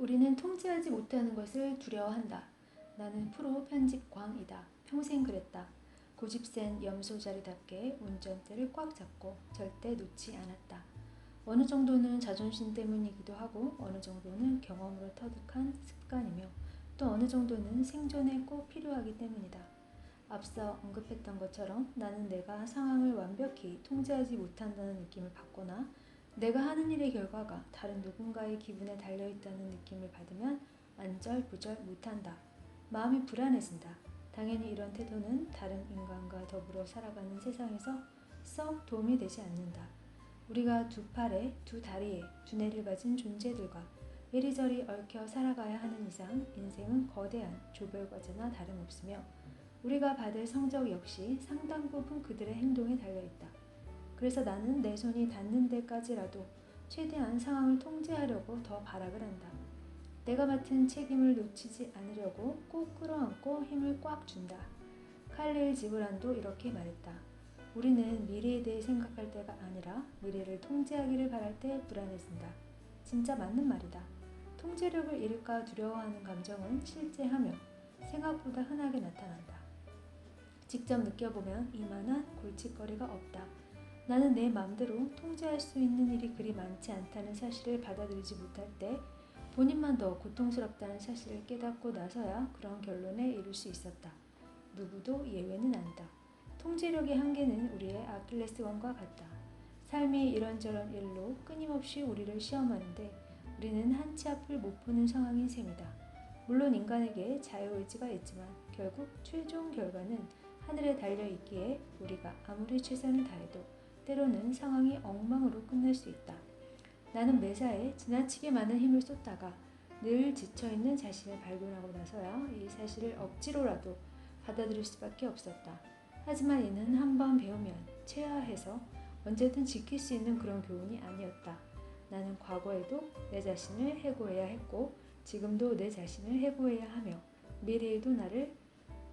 우리는 통제하지 못하는 것을 두려워한다. 나는 프로 편집광이다. 평생 그랬다. 고집센 염소자리답게 운전대를 꽉 잡고 절대 놓지 않았다. 어느 정도는 자존심 때문이기도 하고 어느 정도는 경험으로 터득한 습관이며 또 어느 정도는 생존에 꼭 필요하기 때문이다. 앞서 언급했던 것처럼 나는 내가 상황을 완벽히 통제하지 못한다는 느낌을 받거나 내가 하는 일의 결과가 다른 누군가의 기분에 달려있다는 느낌을 받으면 안절부절 못한다. 마음이 불안해진다. 당연히 이런 태도는 다른 인간과 더불어 살아가는 세상에서 썩 도움이 되지 않는다. 우리가 두 팔에, 두 다리에, 두뇌를 가진 존재들과 이리저리 얽혀 살아가야 하는 이상 인생은 거대한 조별과제나 다름없으며 우리가 받을 성적 역시 상당 부분 그들의 행동에 달려있다. 그래서 나는 내 손이 닿는 데까지라도 최대한 상황을 통제하려고 더 발악을 한다. 내가 맡은 책임을 놓치지 않으려고 꼭 끌어안고 힘을 꽉 준다. 칼릴 지브란도 이렇게 말했다. 우리는 미래에 대해 생각할 때가 아니라 미래를 통제하기를 바랄 때 불안해진다. 진짜 맞는 말이다. 통제력을 잃을까 두려워하는 감정은 실제하며 생각보다 흔하게 나타난다. 직접 느껴보면 이만한 골칫거리가 없다. 나는 내 마음대로 통제할 수 있는 일이 그리 많지 않다는 사실을 받아들이지 못할 때 본인만 더 고통스럽다는 사실을 깨닫고 나서야 그런 결론에 이를 수 있었다. 누구도 예외는 아니다. 통제력의 한계는 우리의 아킬레스건과 같다. 삶이 이런저런 일로 끊임없이 우리를 시험하는데 우리는 한 치 앞을 못 보는 상황인 셈이다. 물론 인간에게 자유의지가 있지만 결국 최종 결과는 하늘에 달려 있기에 우리가 아무리 최선을 다해도 때로는 상황이 엉망으로 끝날 수 있다. 나는 매사에 지나치게 많은 힘을 쏟다가 늘 지쳐있는 자신을 발견하고 나서야 이 사실을 억지로라도 받아들일 수밖에 없었다. 하지만 이는 한 번 배우면 체화해서 언제든 지킬 수 있는 그런 교훈이 아니었다. 나는 과거에도 내 자신을 해고해야 했고 지금도 내 자신을 해고해야 하며 미래에도 나를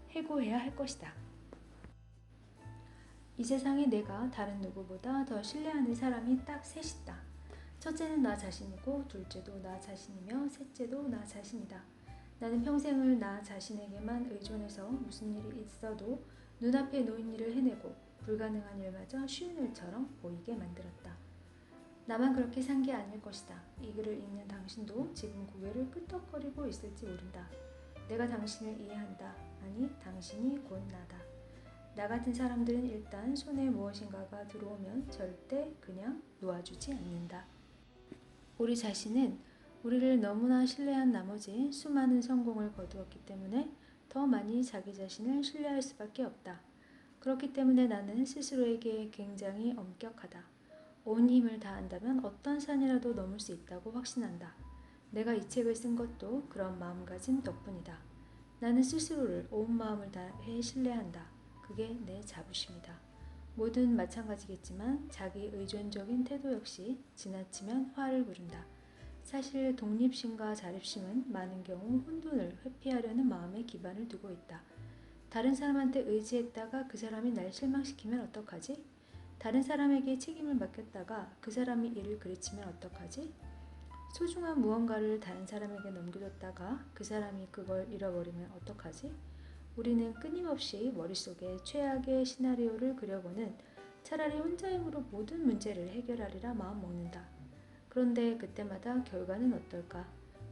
해고해야 할 것이다. 이 세상에 내가 다른 누구보다 더 신뢰하는 사람이 딱 셋이다. 첫째는 나 자신이고 둘째도 나 자신이며 셋째도 나 자신이다. 나는 평생을 나 자신에게만 의존해서 무슨 일이 있어도 눈앞에 놓인 일을 해내고 불가능한 일마저 쉬운 일처럼 보이게 만들었다. 나만 그렇게 산 게 아닐 것이다. 이 글을 읽는 당신도 지금 고개를 끄덕거리고 있을지 모른다. 내가 당신을 이해한다. 아니, 당신이 곧 나다. 나 같은 사람들은 일단 손에 무엇인가가 들어오면 절대 그냥 놓아주지 않는다. 우리 자신은 우리를 너무나 신뢰한 나머지 수많은 성공을 거두었기 때문에 더 많이 자기 자신을 신뢰할 수밖에 없다. 그렇기 때문에 나는 스스로에게 굉장히 엄격하다. 온 힘을 다한다면 어떤 산이라도 넘을 수 있다고 확신한다. 내가 이 책을 쓴 것도 그런 마음가짐 덕분이다. 나는 스스로를 온 마음을 다해 신뢰한다. 그게 내 자부심이다. 모든 마찬가지겠지만 자기 의존적인 태도 역시 지나치면 화를 부른다. 사실 독립심과 자립심은 많은 경우 혼돈을 회피하려는 마음에 기반을 두고 있다. 다른 사람한테 의지했다가 그 사람이 날 실망시키면 어떡하지? 다른 사람에게 책임을 맡겼다가 그 사람이 일을 그르치면 어떡하지? 소중한 무언가를 다른 사람에게 넘겨줬다가 그 사람이 그걸 잃어버리면 어떡하지? 우리는 끊임없이 머릿속에 최악의 시나리오를 그려보는 차라리 혼자 힘으로 모든 문제를 해결하리라 마음먹는다. 그런데 그때마다 결과는 어떨까?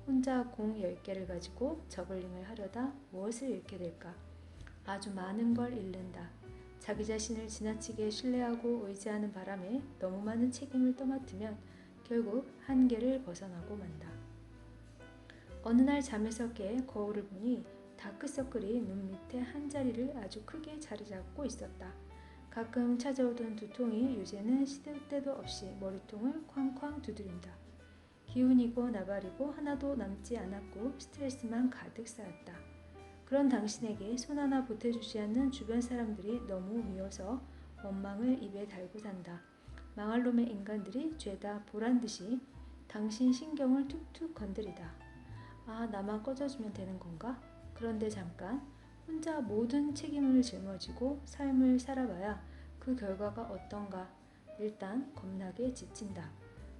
혼자 공 10개를 가지고 저글링을 하려다 무엇을 잃게 될까? 아주 많은 걸 잃는다. 자기 자신을 지나치게 신뢰하고 의지하는 바람에 너무 많은 책임을 떠맡으면 결국 한계를 벗어나고 만다. 어느 날 잠에서 깨 거울을 보니 다크서클이 눈 밑에 한 자리를 아주 크게 자리 잡고 있었다. 가끔 찾아오던 두통이 요새는 시도 때도 없이 머리통을 쾅쾅 두드린다. 기운이고 나발이고 하나도 남지 않았고 스트레스만 가득 쌓였다. 그런 당신에게 손 하나 보태주지 않는 주변 사람들이 너무 미워서 원망을 입에 달고 산다. 망할 놈의 인간들이 죄다 보란 듯이 당신 신경을 툭툭 건드리다. 아, 나만 꺼져주면 되는 건가? 그런데 잠깐 혼자 모든 책임을 짊어지고 삶을 살아봐야 그 결과가 어떤가 일단 겁나게 지친다.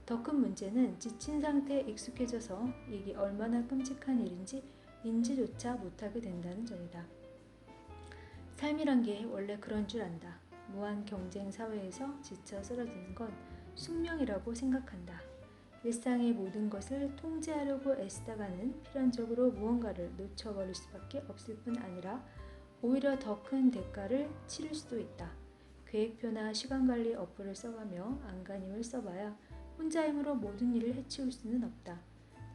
더 큰 문제는 지친 상태에 익숙해져서 이게 얼마나 끔찍한 일인지 인지조차 못하게 된다는 점이다. 삶이란 게 원래 그런 줄 안다. 무한 경쟁 사회에서 지쳐 쓰러지는 건 숙명이라고 생각한다. 일상의 모든 것을 통제하려고 애쓰다가는 필연적으로 무언가를 놓쳐버릴 수밖에 없을 뿐 아니라 오히려 더 큰 대가를 치를 수도 있다. 계획표나 시간관리 어플을 써가며 안간힘을 써봐야 혼자 힘으로 모든 일을 해치울 수는 없다.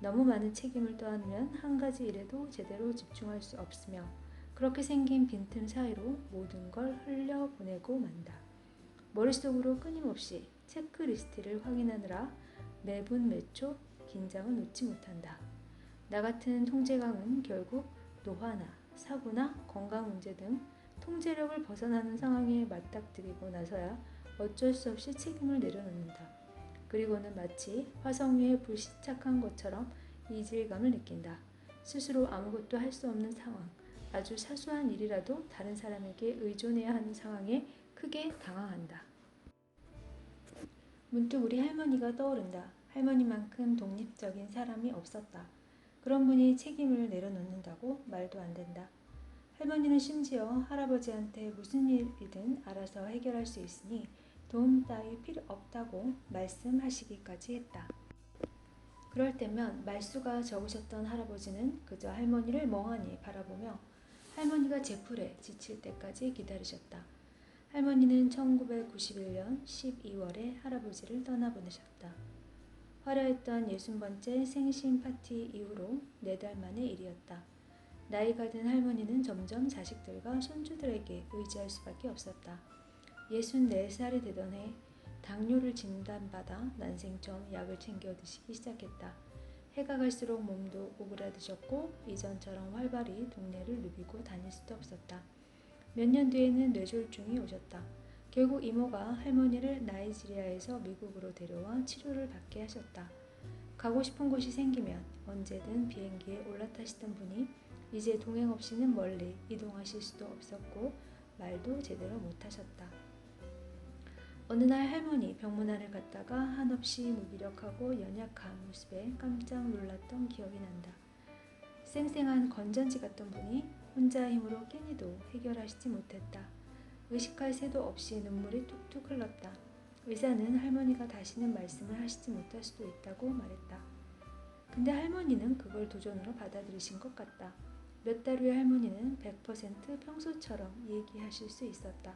너무 많은 책임을 떠안으면 한 가지 일에도 제대로 집중할 수 없으며 그렇게 생긴 빈틈 사이로 모든 걸 흘려보내고 만다. 머릿속으로 끊임없이 체크리스트를 확인하느라 매분 매초 긴장을 놓지 못한다. 나 같은 통제강은 결국 노화나 사고나 건강 문제 등 통제력을 벗어나는 상황에 맞닥뜨리고 나서야 어쩔 수 없이 책임을 내려놓는다. 그리고는 마치 화성 위에 불시착한 것처럼 이질감을 느낀다. 스스로 아무것도 할 수 없는 상황, 아주 사소한 일이라도 다른 사람에게 의존해야 하는 상황에 크게 당황한다. 문득 우리 할머니가 떠오른다. 할머니만큼 독립적인 사람이 없었다. 그런 분이 책임을 내려놓는다고 말도 안 된다. 할머니는 심지어 할아버지한테 무슨 일이든 알아서 해결할 수 있으니 도움 따위 필요 없다고 말씀하시기까지 했다. 그럴 때면 말수가 적으셨던 할아버지는 그저 할머니를 멍하니 바라보며 할머니가 제풀에 지칠 때까지 기다리셨다. 할머니는 1991년 12월에 할아버지를 떠나보내셨다. 화려했던 60번째 생신 파티 이후로 네달 만의 일이었다. 나이가 든 할머니는 점점 자식들과 손주들에게 의지할 수밖에 없었다. 64살이 되던 해 당뇨를 진단받아 난생처음 약을 챙겨 드시기 시작했다. 해가 갈수록 몸도 오그라드셨고 이전처럼 활발히 동네를 누비고 다닐 수도 없었다. 몇 년 뒤에는 뇌졸중이 오셨다. 결국 이모가 할머니를 나이지리아에서 미국으로 데려와 치료를 받게 하셨다. 가고 싶은 곳이 생기면 언제든 비행기에 올라타시던 분이 이제 동행 없이는 멀리 이동하실 수도 없었고 말도 제대로 못하셨다. 어느 날 할머니 병문안을 갔다가 한없이 무기력하고 연약한 모습에 깜짝 놀랐던 기억이 난다. 쌩쌩한 건전지 같던 분이 혼자 힘으로 끼니도 해결하시지 못했다. 의식할 새도 없이 눈물이 툭툭 흘렀다. 의사는 할머니가 다시는 말씀을 하시지 못할 수도 있다고 말했다. 근데 할머니는 그걸 도전으로 받아들이신 것 같다. 몇 달 후에 할머니는 100% 평소처럼 얘기하실 수 있었다.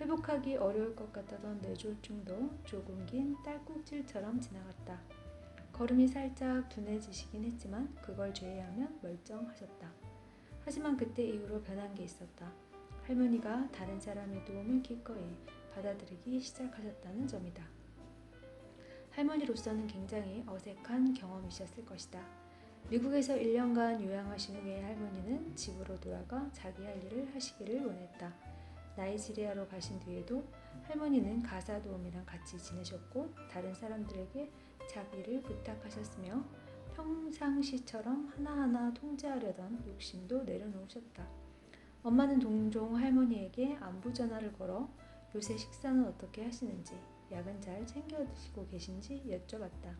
회복하기 어려울 것 같았던 뇌졸중도 조금 긴 딸꾹질처럼 지나갔다. 걸음이 살짝 둔해지시긴 했지만 그걸 제외하면 멀쩡하셨다. 하지만 그때 이후로 변한 게 있었다. 할머니가 다른 사람의 도움을 기꺼이 받아들이기 시작하셨다는 점이다. 할머니로서는 굉장히 어색한 경험이셨을 것이다. 미국에서 1년간 요양하신 후에 할머니는 집으로 돌아가 자기 할 일을 하시기를 원했다. 나이지리아로 가신 뒤에도 할머니는 가사 도우미랑 같이 지내셨고 다른 사람들에게 자기를 부탁하셨으며 평상시처럼 하나하나 통제하려던 욕심도 내려놓으셨다. 엄마는 종종 할머니에게 안부 전화를 걸어 요새 식사는 어떻게 하시는지, 약은 잘 챙겨 드시고 계신지 여쭤봤다.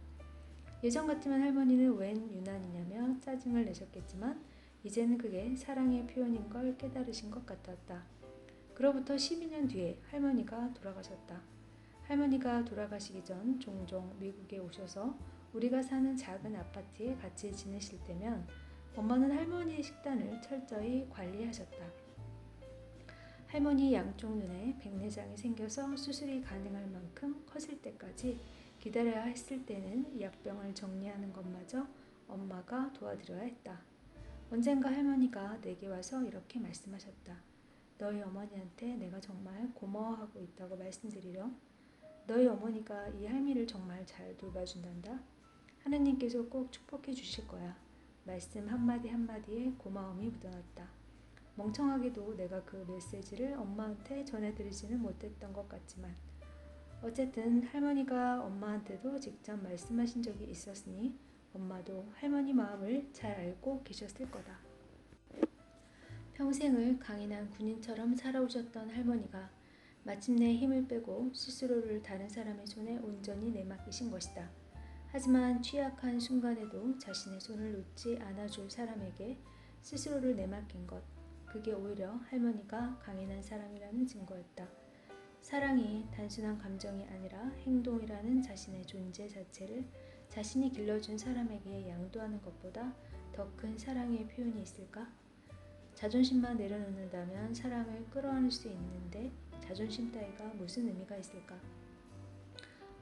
예전 같으면 할머니는 웬 유난이냐며 짜증을 내셨겠지만 이제는 그게 사랑의 표현인 걸 깨달으신 것 같았다. 그로부터 12년 뒤에 할머니가 돌아가셨다. 할머니가 돌아가시기 전 종종 미국에 오셔서 우리가 사는 작은 아파트에 같이 지내실 때면 엄마는 할머니의 식단을 철저히 관리하셨다. 할머니 양쪽 눈에 백내장이 생겨서 수술이 가능할 만큼 컸을 때까지 기다려야 했을 때는 약병을 정리하는 것마저 엄마가 도와드려야 했다. 언젠가 할머니가 내게 와서 이렇게 말씀하셨다. 너희 어머니한테 내가 정말 고마워하고 있다고 말씀드리렴. 너희 어머니가 이 할미를 정말 잘 돌봐준단다. 하느님께서 꼭 축복해 주실 거야. 말씀 한마디 한마디에 고마움이 묻어났다. 멍청하게도 내가 그 메시지를 엄마한테 전해드리지는 못했던 것 같지만 어쨌든 할머니가 엄마한테도 직접 말씀하신 적이 있었으니 엄마도 할머니 마음을 잘 알고 계셨을 거다. 평생을 강인한 군인처럼 살아오셨던 할머니가 마침내 힘을 빼고 스스로를 다른 사람의 손에 온전히 내맡기신 것이다. 하지만 취약한 순간에도 자신의 손을 놓지 않아줄 사람에게 스스로를 내맡긴 것, 그게 오히려 할머니가 강인한 사람이라는 증거였다. 사랑이 단순한 감정이 아니라 행동이라는 자신의 존재 자체를 자신이 길러준 사람에게 양도하는 것보다 더 큰 사랑의 표현이 있을까? 자존심만 내려놓는다면 사랑을 끌어안을 수 있는데 자존심 따위가 무슨 의미가 있을까?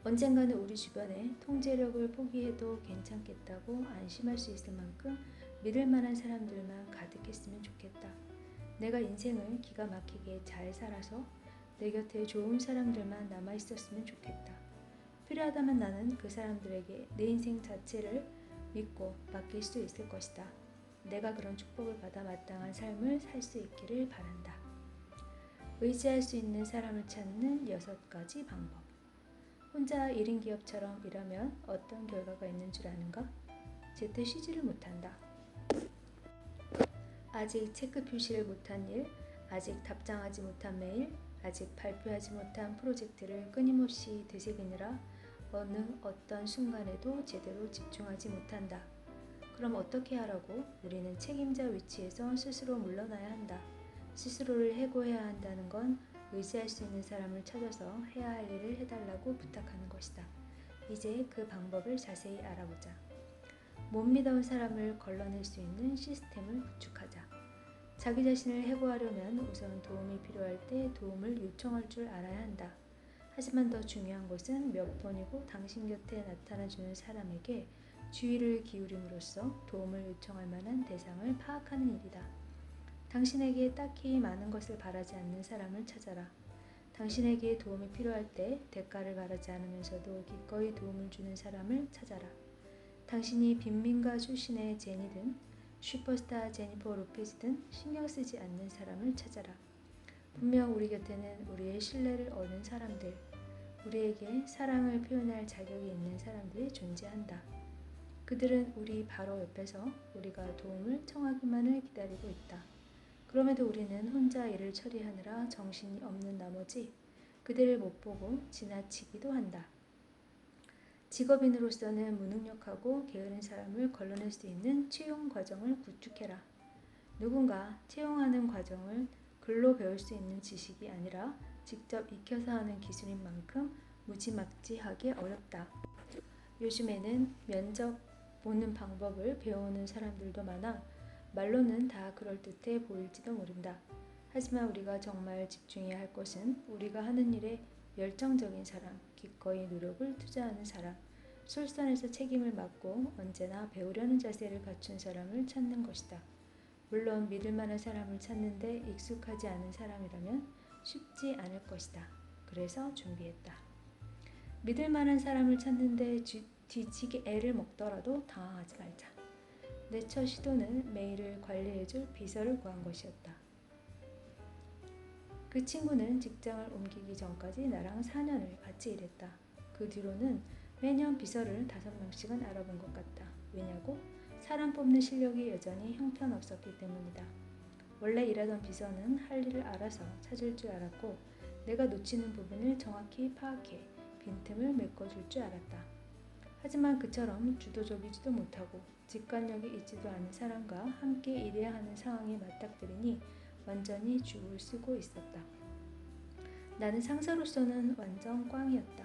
언젠가는 우리 주변에 통제력을 포기해도 괜찮겠다고 안심할 수 있을 만큼 믿을 만한 사람들만 가득했으면 좋겠다. 내가 인생을 기가 막히게 잘 살아서 내 곁에 좋은 사람들만 남아 있었으면 좋겠다. 필요하다면 나는 그 사람들에게 내 인생 자체를 믿고 맡길 수 있을 것이다. 내가 그런 축복을 받아 마땅한 삶을 살 수 있기를 바란다. 의지할 수 있는 사람을 찾는 여섯 가지 방법. 혼자 1인 기업처럼 일하면 어떤 결과가 있는 줄 아는가? 제때 쉬지를 못한다. 아직 체크 표시를 못한 일, 아직 답장하지 못한 메일, 아직 발표하지 못한 프로젝트를 끊임없이 되새기느라 어느 어떤 순간에도 제대로 집중하지 못한다. 그럼 어떻게 하라고? 우리는 책임자 위치에서 스스로 물러나야 한다. 스스로를 해고해야 한다는 건 의지할 수 있는 사람을 찾아서 해야 할 일을 해달라고 부탁하는 것이다. 이제 그 방법을 자세히 알아보자. 못 믿어온 사람을 걸러낼 수 있는 시스템을 구축하자. 자기 자신을 해고하려면 우선 도움이 필요할 때 도움을 요청할 줄 알아야 한다. 하지만 더 중요한 것은 몇 번이고 당신 곁에 나타나주는 사람에게 주의를 기울임으로써 도움을 요청할 만한 대상을 파악하는 일이다. 당신에게 딱히 많은 것을 바라지 않는 사람을 찾아라. 당신에게 도움이 필요할 때 대가를 바라지 않으면서도 기꺼이 도움을 주는 사람을 찾아라. 당신이 빈민가 출신의 제니든 슈퍼스타 제니퍼 로페즈든 신경 쓰지 않는 사람을 찾아라. 분명 우리 곁에는 우리의 신뢰를 얻은 사람들, 우리에게 사랑을 표현할 자격이 있는 사람들이 존재한다. 그들은 우리 바로 옆에서 우리가 도움을 청하기만을 기다리고 있다. 그럼에도 우리는 혼자 일을 처리하느라 정신이 없는 나머지 그들을 못 보고 지나치기도 한다. 직업인으로서는 무능력하고 게으른 사람을 걸러낼 수 있는 채용 과정을 구축해라. 누군가 채용하는 과정을 글로 배울 수 있는 지식이 아니라 직접 익혀서 하는 기술인 만큼 무지막지하게 어렵다. 요즘에는 면접 보는 방법을 배우는 사람들도 많아 말로는 다 그럴듯해 보일지도 모른다. 하지만 우리가 정말 집중해야 할 것은 우리가 하는 일에 열정적인 사람, 기꺼이 노력을 투자하는 사람, 솔선해서 책임을 맡고 언제나 배우려는 자세를 갖춘 사람을 찾는 것이다. 물론 믿을 만한 사람을 찾는데 익숙하지 않은 사람이라면 쉽지 않을 것이다. 그래서 준비했다. 믿을 만한 사람을 찾는데 뒤지게 애를 먹더라도 당황하지 말자. 내첫 시도는 메일을 관리해줄 비서를 구한 것이었다. 그 친구는 직장을 옮기기 전까지 나랑 4년을 같이 일했다. 그 뒤로는 매년 비서를 다섯 명씩은 알아본 것 같다. 왜냐고? 사람 뽑는 실력이 여전히 형편없었기 때문이다. 원래 일하던 비서는 할 일을 알아서 찾을 줄 알았고 내가 놓치는 부분을 정확히 파악해 빈틈을 메꿔줄 줄 알았다. 하지만 그처럼 주도적이지도 못하고 직관력이 있지도 않은 사람과 함께 일해야 하는 상황에 맞닥뜨리니 완전히 죽을 쓰고 있었다. 나는 상사로서는 완전 꽝이었다.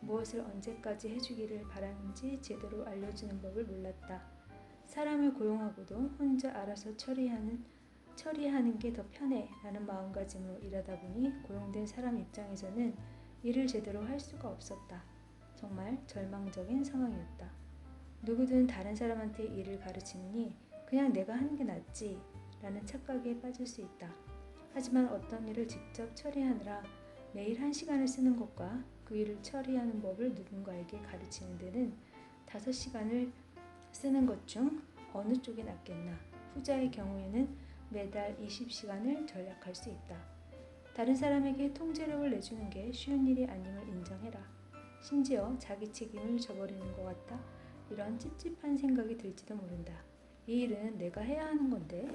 무엇을 언제까지 해주기를 바라는지 제대로 알려주는 법을 몰랐다. 사람을 고용하고도 혼자 알아서 처리하는 처리하는 게 더 편해 라는 마음가짐으로 일하다 보니 고용된 사람 입장에서는 일을 제대로 할 수가 없었다. 정말 절망적인 상황이었다. 누구든 다른 사람한테 일을 가르치니 그냥 내가 하는 게 낫지 라는 착각에 빠질 수 있다. 하지만 어떤 일을 직접 처리하느라 매일 한 시간을 쓰는 것과 그 일을 처리하는 법을 누군가에게 가르치는 데는 다섯 시간을 쓰는 것 중 어느 쪽이 낫겠나. 후자의 경우에는 매달 20시간을 절약할 수 있다. 다른 사람에게 통제력을 내주는 게 쉬운 일이 아님을 인정해라. 심지어 자기 책임을 져버리는 것 같다. 이런 찝찝한 생각이 들지도 모른다. 이 일은 내가 해야 하는 건데.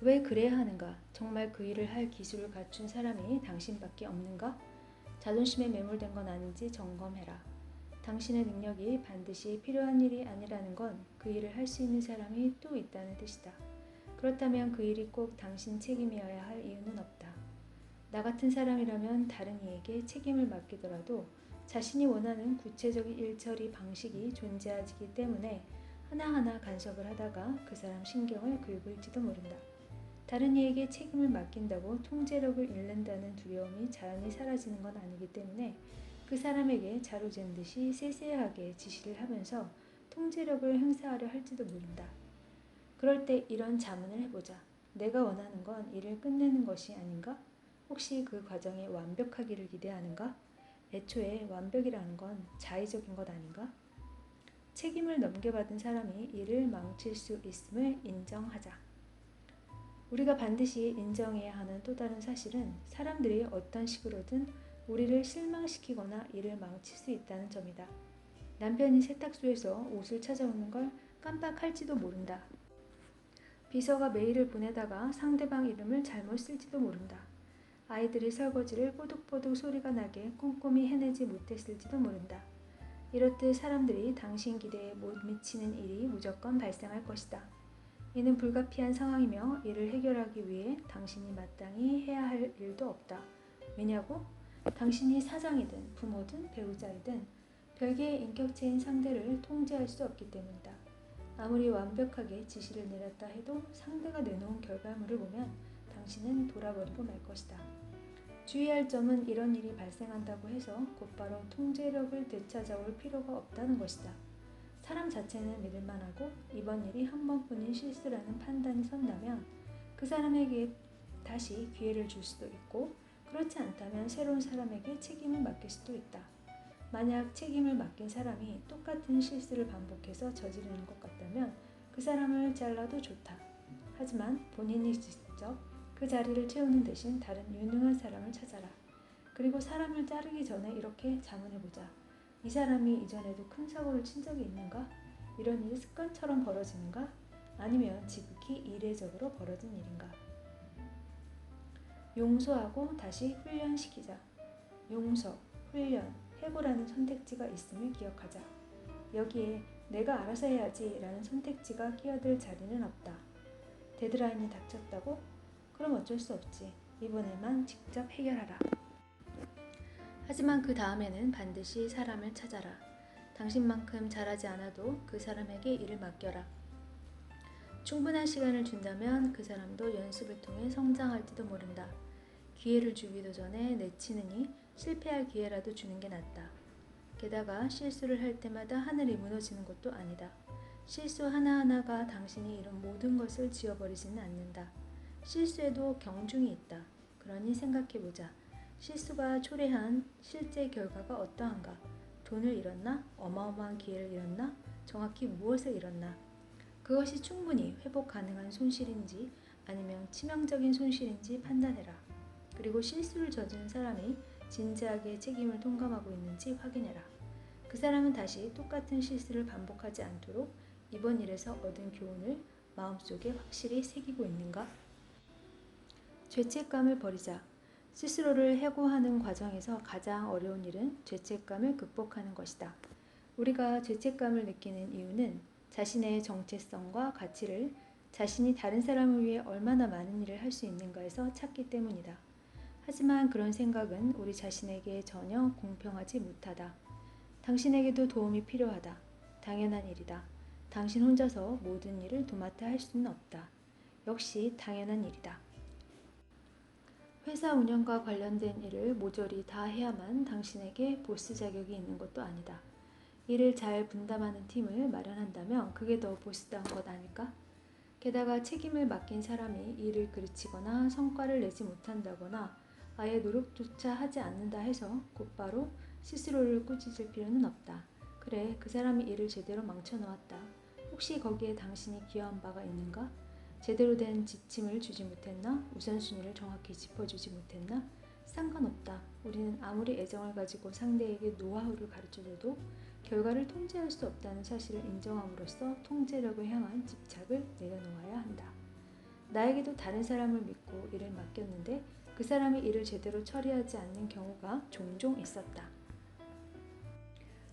왜 그래야 하는가? 정말 그 일을 할 기술을 갖춘 사람이 당신밖에 없는가? 자존심에 매몰된 건 아닌지 점검해라. 당신의 능력이 반드시 필요한 일이 아니라는 건 그 일을 할 수 있는 사람이 또 있다는 뜻이다. 그렇다면 그 일이 꼭 당신 책임이어야 할 이유는 없다. 나 같은 사람이라면 다른 이에게 책임을 맡기더라도 자신이 원하는 구체적인 일처리 방식이 존재하기 때문에 하나하나 간섭을 하다가 그 사람 신경을 긁을지도 모른다. 다른 이에게 책임을 맡긴다고 통제력을 잃는다는 두려움이 자연히 사라지는 건 아니기 때문에 그 사람에게 자로잰 듯이 세세하게 지시를 하면서 통제력을 행사하려 할지도 모른다. 그럴 때 이런 자문을 해보자. 내가 원하는 건 일을 끝내는 것이 아닌가? 혹시 그 과정이 완벽하기를 기대하는가? 애초에 완벽이라는 건 자의적인 것 아닌가? 책임을 넘겨받은 사람이 일을 망칠 수 있음을 인정하자. 우리가 반드시 인정해야 하는 또 다른 사실은 사람들이 어떤 식으로든 우리를 실망시키거나 일을 망칠 수 있다는 점이다. 남편이 세탁소에서 옷을 찾아오는 걸 깜빡할지도 모른다. 비서가 메일을 보내다가 상대방 이름을 잘못 쓸지도 모른다. 아이들이 설거지를 뽀득뽀득 소리가 나게 꼼꼼히 해내지 못했을지도 모른다. 이렇듯 사람들이 당신 기대에 못 미치는 일이 무조건 발생할 것이다. 이는 불가피한 상황이며 이를 해결하기 위해 당신이 마땅히 해야 할 일도 없다. 왜냐고? 당신이 사장이든 부모든 배우자이든 별개의 인격체인 상대를 통제할 수 없기 때문이다. 아무리 완벽하게 지시를 내렸다 해도 상대가 내놓은 결과물을 보면 당신은 돌아버리고 말 것이다. 주의할 점은 이런 일이 발생한다고 해서 곧바로 통제력을 되찾아올 필요가 없다는 것이다. 사람 자체는 믿을만하고 이번 일이 한 번뿐인 실수라는 판단이 선다면 그 사람에게 다시 기회를 줄 수도 있고 그렇지 않다면 새로운 사람에게 책임을 맡길 수도 있다. 만약 책임을 맡긴 사람이 똑같은 실수를 반복해서 저지르는 것 같다면 그 사람을 잘라도 좋다. 하지만 본인이 직접 그 자리를 채우는 대신 다른 유능한 사람을 찾아라. 그리고 사람을 자르기 전에 이렇게 자문해보자. 이 사람이 이전에도 큰 사고를 친 적이 있는가? 이런 일이 습관처럼 벌어지는가? 아니면 지극히 이례적으로 벌어진 일인가? 용서하고 다시 훈련시키자. 용서, 훈련, 해고라는 선택지가 있음을 기억하자. 여기에 내가 알아서 해야지 라는 선택지가 끼어들 자리는 없다. 데드라인이 닥쳤다고? 그럼 어쩔 수 없지. 이번에만 직접 해결하라. 하지만 그 다음에는 반드시 사람을 찾아라. 당신만큼 잘하지 않아도 그 사람에게 일을 맡겨라. 충분한 시간을 준다면 그 사람도 연습을 통해 성장할지도 모른다. 기회를 주기도 전에 내치느니 실패할 기회라도 주는 게 낫다. 게다가 실수를 할 때마다 하늘이 무너지는 것도 아니다. 실수 하나하나가 당신이 이룬 모든 것을 지워버리지는 않는다. 실수에도 경중이 있다. 그러니 생각해보자. 실수가 초래한 실제 결과가 어떠한가? 돈을 잃었나? 어마어마한 기회를 잃었나? 정확히 무엇을 잃었나? 그것이 충분히 회복 가능한 손실인지 아니면 치명적인 손실인지 판단해라. 그리고 실수를 저지른 사람이 진지하게 책임을 통감하고 있는지 확인해라. 그 사람은 다시 똑같은 실수를 반복하지 않도록 이번 일에서 얻은 교훈을 마음속에 확실히 새기고 있는가? 죄책감을 버리자. 스스로를 해고하는 과정에서 가장 어려운 일은 죄책감을 극복하는 것이다. 우리가 죄책감을 느끼는 이유는 자신의 정체성과 가치를 자신이 다른 사람을 위해 얼마나 많은 일을 할 수 있는가에서 찾기 때문이다. 하지만 그런 생각은 우리 자신에게 전혀 공평하지 못하다. 당신에게도 도움이 필요하다. 당연한 일이다. 당신 혼자서 모든 일을 도맡아 할 수는 없다. 역시 당연한 일이다. 회사 운영과 관련된 일을 모조리 다 해야만 당신에게 보스 자격이 있는 것도 아니다. 일을 잘 분담하는 팀을 마련한다면 그게 더 보스다운 것 아닐까? 게다가 책임을 맡긴 사람이 일을 그르치거나 성과를 내지 못한다거나 아예 노력조차 하지 않는다 해서 곧바로 스스로를 꾸짖을 필요는 없다. 그래, 그 사람이 일을 제대로 망쳐놓았다. 혹시 거기에 당신이 기여한 바가 있는가? 제대로 된 지침을 주지 못했나? 우선순위를 정확히 짚어주지 못했나? 상관없다. 우리는 아무리 애정을 가지고 상대에게 노하우를 가르쳐줘도 결과를 통제할 수 없다는 사실을 인정함으로써 통제력을 향한 집착을 내려놓아야 한다. 나에게도 다른 사람을 믿고 일을 맡겼는데 그 사람이 일을 제대로 처리하지 않는 경우가 종종 있었다.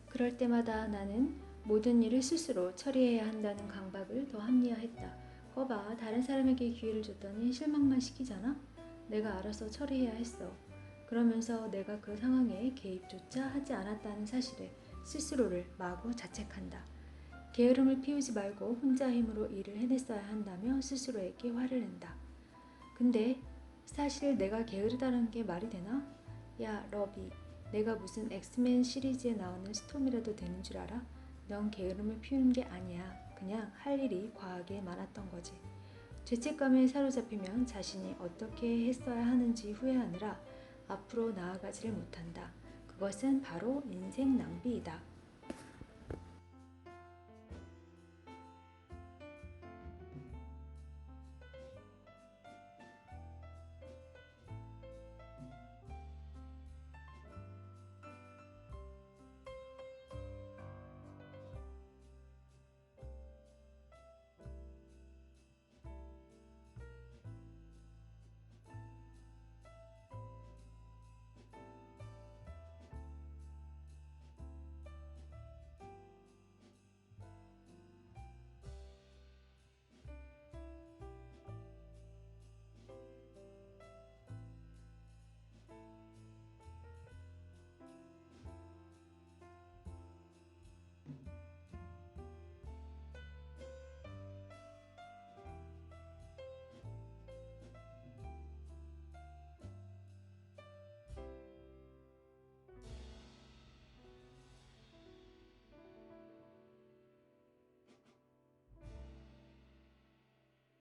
그럴 때마다 나는 모든 일을 스스로 처리해야 한다는 강박을 더 합리화했다. 거봐, 다른 사람에게 기회를 줬더니 실망만 시키잖아? 내가 알아서 처리해야 했어. 그러면서 내가 그 상황에 개입조차 하지 않았다는 사실에 스스로를 마구 자책한다. 게으름을 피우지 말고 혼자 힘으로 일을 해냈어야 한다며 스스로에게 화를 낸다. 근데 사실 내가 게으르다는 게 말이 되나? 야, 러비. 내가 무슨 엑스맨 시리즈에 나오는 스톰이라도 되는 줄 알아? 넌 게으름을 피우는 게 아니야. 그냥 할 일이 과하게 많았던 거지. 죄책감에 사로잡히면 자신이 어떻게 했어야 하는지 후회하느라 앞으로 나아가지를 못한다. 그것은 바로 인생 낭비이다.